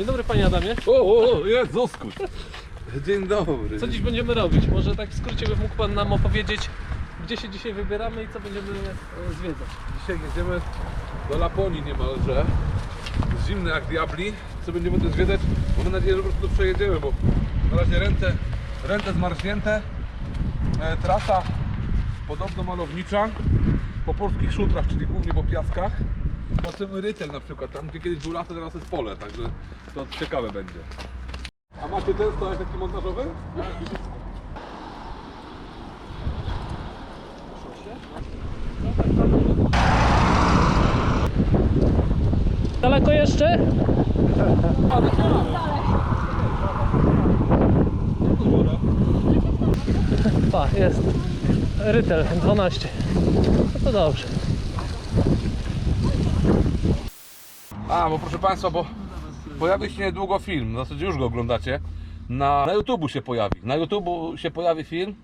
Dzień dobry panie Adamie. O, o, o, Jezusku. Dzień dobry. Co dziś będziemy robić? Może tak w skrócie by mógł pan nam opowiedzieć, gdzie się dzisiaj wybieramy i co będziemy e, zwiedzać. Dzisiaj jedziemy do Laponii niemalże. Zimne jak diabli. Co będziemy tu zwiedzać? Mamy nadzieję, że po prostu przejedziemy, bo na razie ręce, ręce zmarznięte. E, trasa podobno malownicza. Po polskich szutrach, czyli głównie po piaskach. Zobaczymy rytel na przykład. Tam gdzie kiedyś był las, teraz jest pole, także to ciekawe będzie. A macie ten stojak taki montażowy? Daleko jeszcze? Pa, jest. Rytel 12. No to dobrze. A, bo proszę Państwa, bo pojawi się niedługo film, w zasadzie już go oglądacie. Na, na YouTube'u się pojawi. Na YouTube'u się pojawi film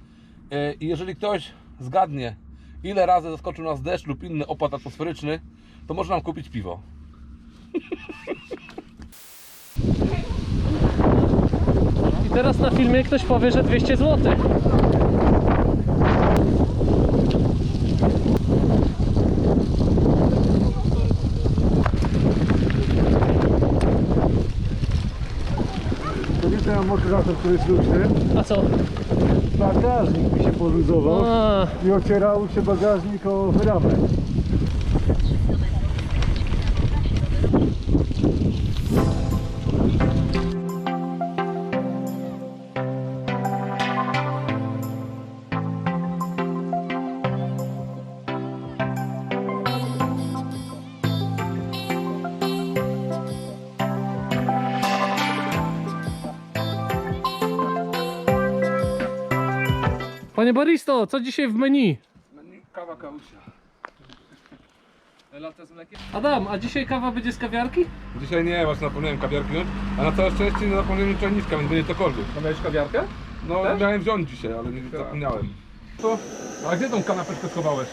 yy, i jeżeli ktoś zgadnie, ile razy zaskoczył nas deszcz lub inny opad atmosferyczny, to może nam kupić piwo. I teraz na filmie ktoś powie, że 200 zł. Motywator, który jest luźny. A co? Bagażnik mi się poluzował A, i ocierał się bagażnik o ramę. Panie Baristo, co dzisiaj w menu? Kawa kałusia. Lata z mlekiem? Adam, a dzisiaj kawa będzie z kawiarki? Dzisiaj nie, właśnie zapomniałem kawiarki wziąć, a na całe szczęście nie zapomniałem czajniczka, więc będzie cokolwiek. A miałeś kawiarkę? No Też? miałem wziąć dzisiaj, ale nie zapomniałem. To, a gdzie tą kanapeczkę schowałeś?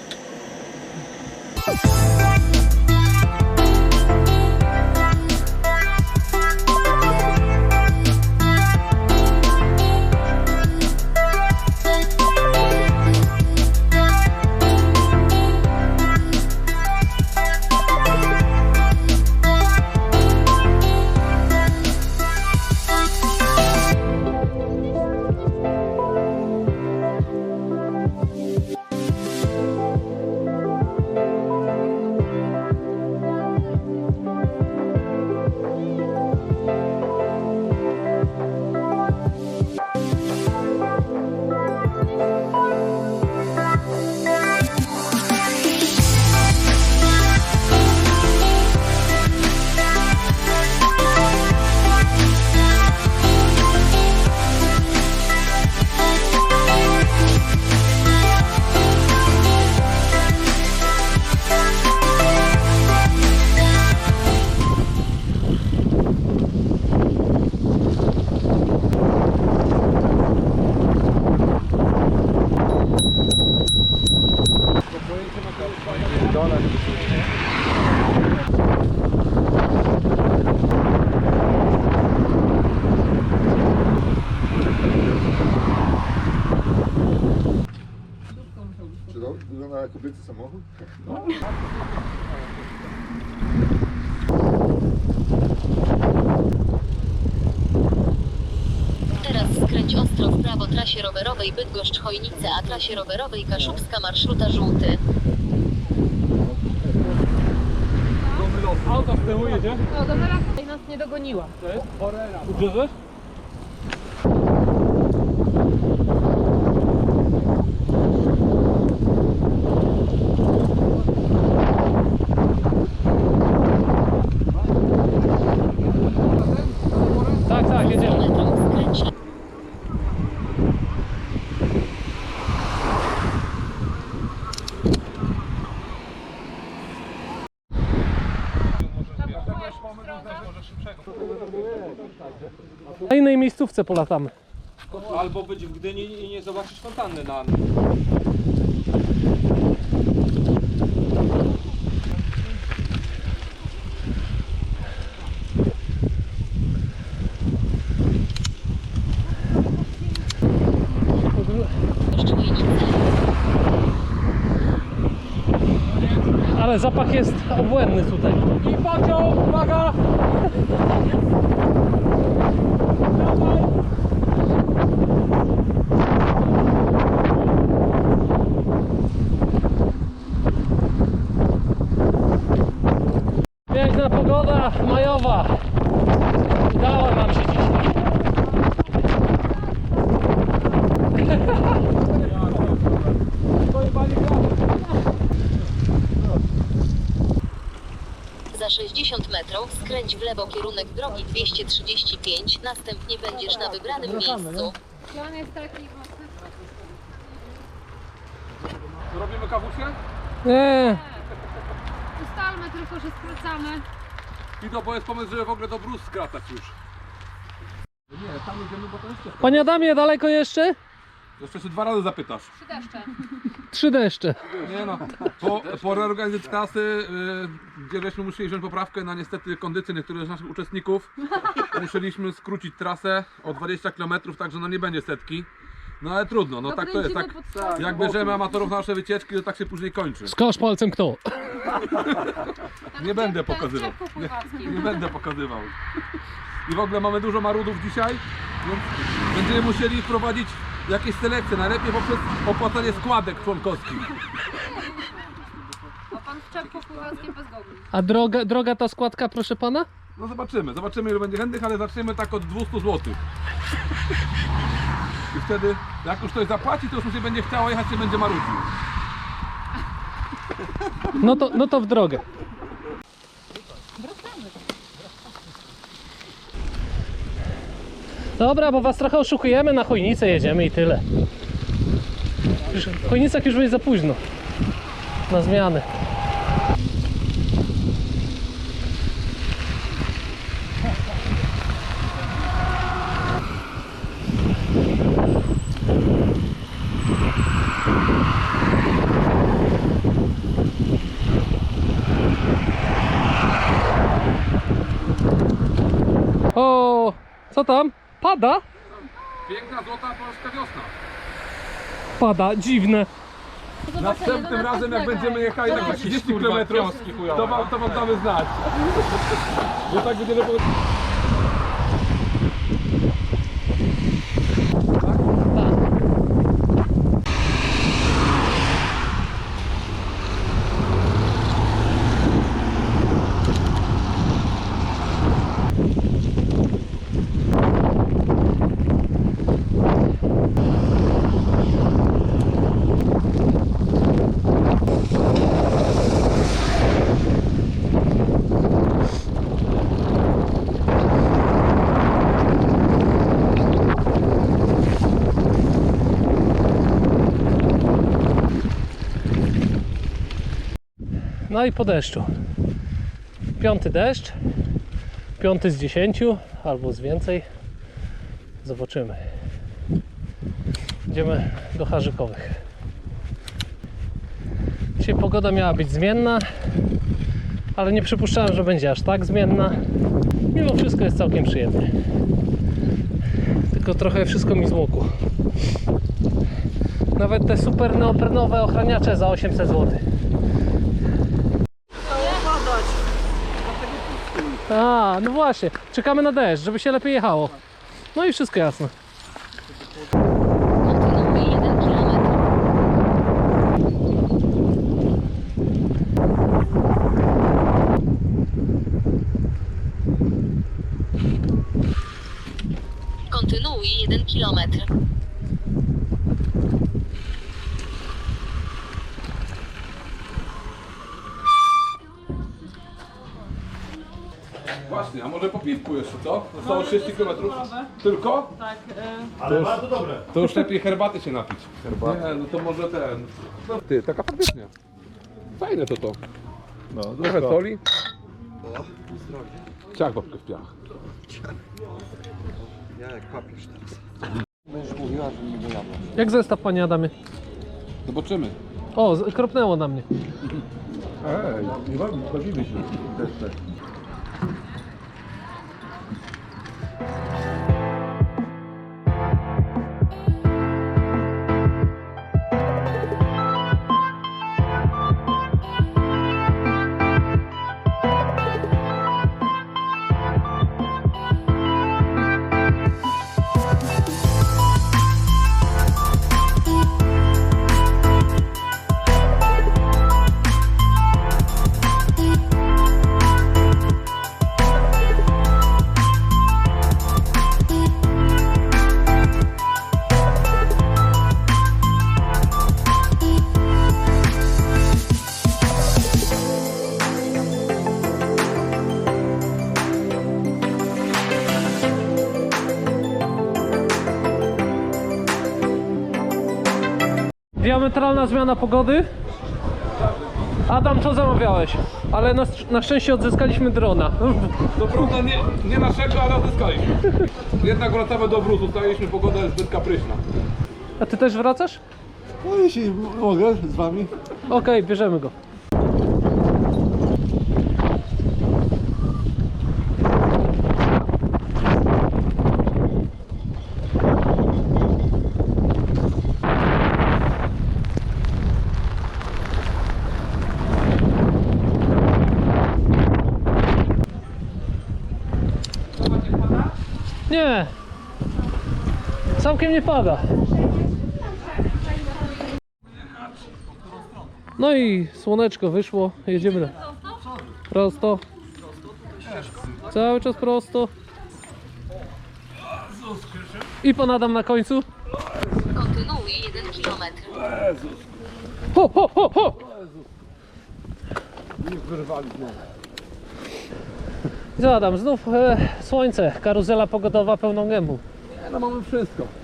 Czy to wygląda jak kobiecy samochód? Teraz skręć ostro w prawo trasie rowerowej Bydgoszcz-Chojnice, a trasie rowerowej Kaszubska Marszruta Żółty. Jedzie? No, do teraz nas nie dogoniła. Ubrzezłeś? Tak, koszykówce polatamy. Albo być w Gdyni i nie zobaczysz fontanny na Ale zapach jest obłędny tutaj. I pociąg, uwaga! Majowa. Udała nam się dzisiaj. Za 60 metrów skręć w lewo kierunek drogi 235, następnie będziesz na wybranym miejscu. Plan jest taki, Robimy kawusie? Nie, ustalmy tylko, że skracamy. I to bo jest pomysł, żeby w ogóle do brus skracać już. Nie, tam idziemy, bo to jest ciężko. Panie Adamie, daleko jeszcze? Jeszcze się dwa razy zapytasz. Trzy deszcze. Trzy deszcze. Nie no, po, po reorganizacji trasy, y, gdzie żeśmy musieli wziąć poprawkę na niestety kondycję niektórych z naszych uczestników, musieliśmy skrócić trasę o 20 km, także no nie będzie setki. No ale trudno, no tak to jest. Tak, jak bierzemy amatorów na nasze wycieczki, to tak się później kończy. Wskaż palcem kto. Nie będę pokazywał. Nie, nie będę pokazywał. I w ogóle mamy dużo marudów dzisiaj, więc będziemy musieli wprowadzić jakieś selekcje, najlepiej poprzez opłacanie składek członkowskich. A pan w czepku pływackim bez gogli. A droga, droga ta składka, proszę pana? No zobaczymy, zobaczymy ile będzie chętnych, ale zaczniemy tak od 200 zł. I wtedy, jak już ktoś zapłaci, to już mu się będzie chciało jechać, się będzie marudził. No to, no to w drogę. Dobra, bo was trochę oszukujemy, na chojnicę jedziemy i tyle. W chojnicach już będzie za późno. Na zmiany. O, co tam? Pada? Piękna, złota polska wiosna. Pada, dziwne. Następnym razem, jak będziemy jechali tak za 30 km, to wam, to wam damy znać. Bo tak będziemy... I po deszczu. Piąty deszcz. Piąty z dziesięciu, albo z więcej. Zobaczymy. Idziemy do Harzykowych. Dzisiaj pogoda miała być zmienna, ale nie przypuszczałem, że będzie aż tak zmienna. Mimo wszystko jest całkiem przyjemnie. Tylko trochę wszystko mi zmokło. Nawet te super neoprenowe ochraniacze za 800 zł. A, no właśnie. Czekamy na deszcz, żeby się lepiej jechało. No i wszystko jasne. Kontynuuj 1 km. Może po piwku jeszcze, co? Zostało 30 km. Tylko? Ale bardzo dobre. To już lepiej herbaty się napić. Herbaty? Nie, no to może ten... No, ty, taka faktycznie. Fajne to to. No, Trochę soli. Ciach babkę w piach. Jak zestaw, panie Adamie? Zobaczymy. O, z- kropnęło na mnie. Ej, nie bawimy się. Zmiana pogody. Adam, co zamawiałeś? Ale na, na szczęście odzyskaliśmy drona. To prawda nie, nie naszego, ale odzyskaliśmy. Jednak wracamy do obrótu, staliśmy, pogoda jest zbyt kapryśna. A ty też wracasz? No jeśli mogę z wami. Okej, bierzemy go. Nie. Całkiem nie pada. No i słoneczko wyszło, jedziemy na... prosto. Cały czas prosto. I pan Adam na końcu. Kontynuuj 1 km. Ho, ho, ho, ho! I Co Adam, znów e, słońce, karuzela pogodowa pełną gębą. No mamy wszystko.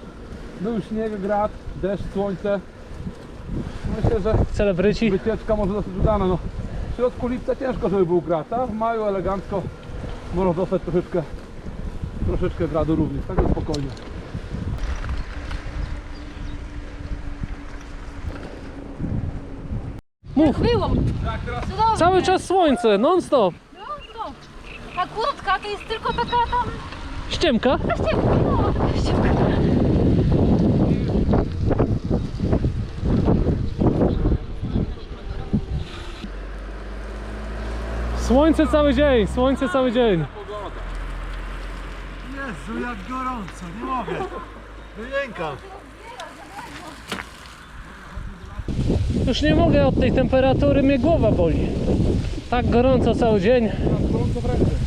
Był śnieg, grad, deszcz, słońce. Myślę, że Celebryci. wycieczka może dosyć udana. No, w środku lipca ciężko, żeby był grad, a w maju elegancko można dostać troszeczkę, troszeczkę gradu również, także spokojnie. Mów, Było. cały czas słońce, non stop. Ta kurtka to jest tylko taka tam Ściemka. ściemka. No, ściemka. Słońce cały dzień, słońce cały dzień. Jezu, jak gorąco, nie mogę. Wyjękam. Już nie mogę od tej temperatury, mnie głowa boli. Tak gorąco cały dzień. Gorąco w ręce.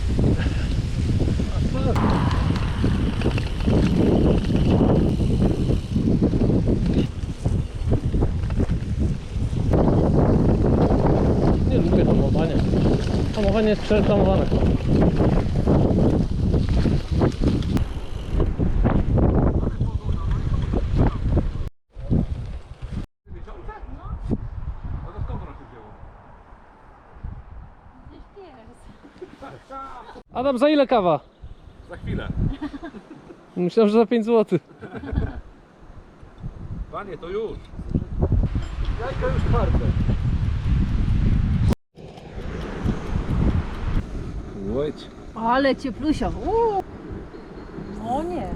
Jest przereklamowane. Adam, za ile kawa? Za chwilę. Myślałem, że za 5 zł. Panie, to już. Jajka już czwarte. Ale cieplusio. Uuu. O nie.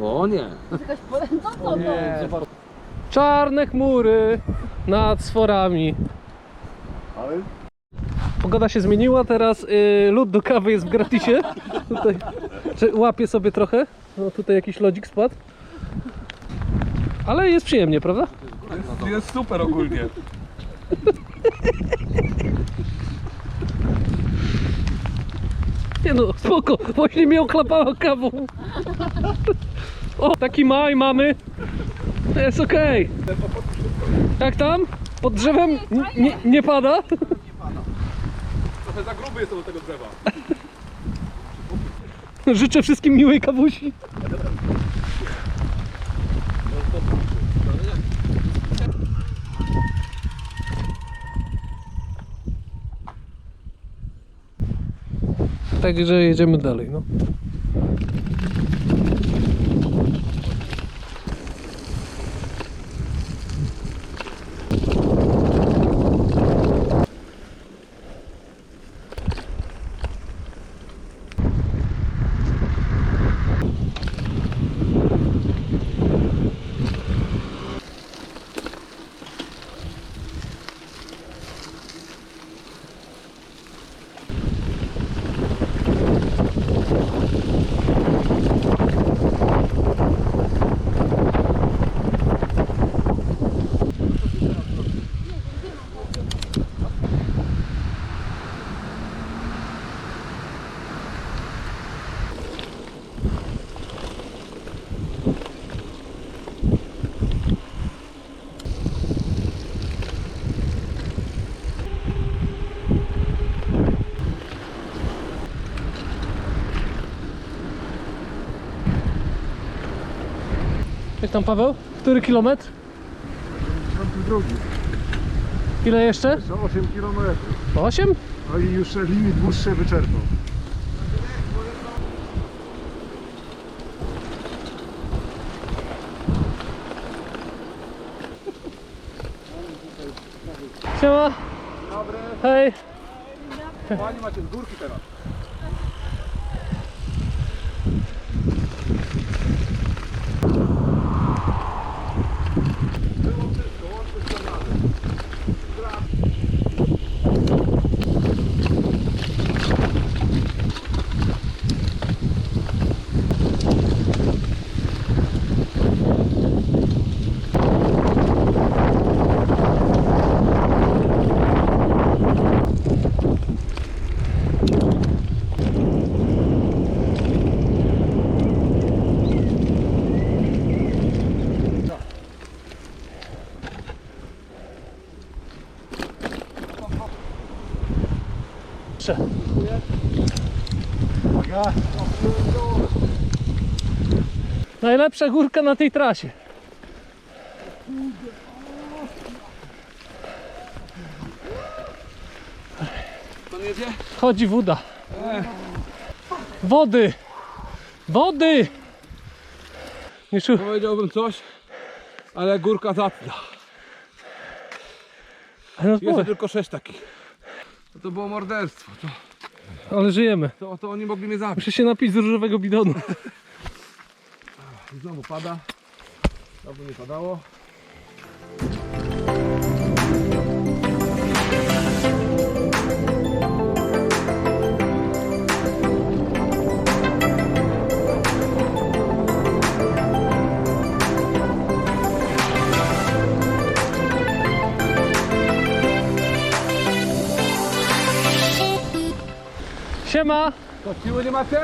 O nie. Jakaś po... No to Nie. Czarne chmury nad sforami. Ale Pogoda się zmieniła, teraz y, lód do kawy jest w gratisie. Tutaj czy łapię sobie trochę. No tutaj jakiś lodzik spadł. Ale jest przyjemnie, prawda? Jest, jest super ogólnie. Nie no, spoko, właśnie mnie ochlapała kawą. O, taki maj mamy. To jest okej. Jak tam? Pod drzewem N- nie, nie pada? Trochę za gruby jestem do tego drzewa. Życzę wszystkim miłej kawusi. Także jedziemy dalej, no. Jak tam Paweł? Który kilometr? drugi. Ile jeszcze? Jeszcze 8 km. 8? No i już limit dłuższy wyczerpał. Siema. Hej. Pani macie z górki teraz. Prze- Uwaga. Najlepsza górka na tej trasie. Pan jedzie? Chodzi woda. Wody. Wody. Miszu, Powiedziałbym coś, ale górka zacna. no Jest tylko sześć takich. No to było morderstwo. To, ale żyjemy. to, to oni mogli mnie zabić. Muszę się napić z różowego bidonu. Znowu pada. Dawno nie padało. Siema. To siły nie macie?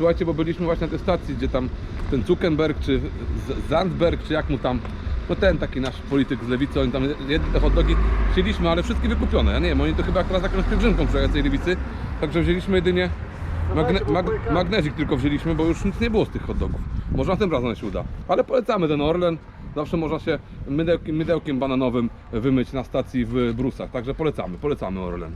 Słuchajcie, bo byliśmy właśnie na tej stacji, gdzie tam ten Zuckerberg, czy Z- Zandberg, czy jak mu tam, no ten taki nasz polityk z lewicy, oni tam jedli te hot dogi, chcieliśmy, ale wszystkie wykupione. Ja nie wiem, oni to chyba teraz jakąś pielgrzymką przejechać tej lewicy, także wzięliśmy jedynie magne, mag, magnezik tylko wzięliśmy, bo już nic nie było z tych hot dogów. Może tym razem się uda. Ale polecamy ten Orlen, zawsze można się mydełkiem, mydełkiem bananowym wymyć na stacji w Brusach, także polecamy, polecamy Orlen.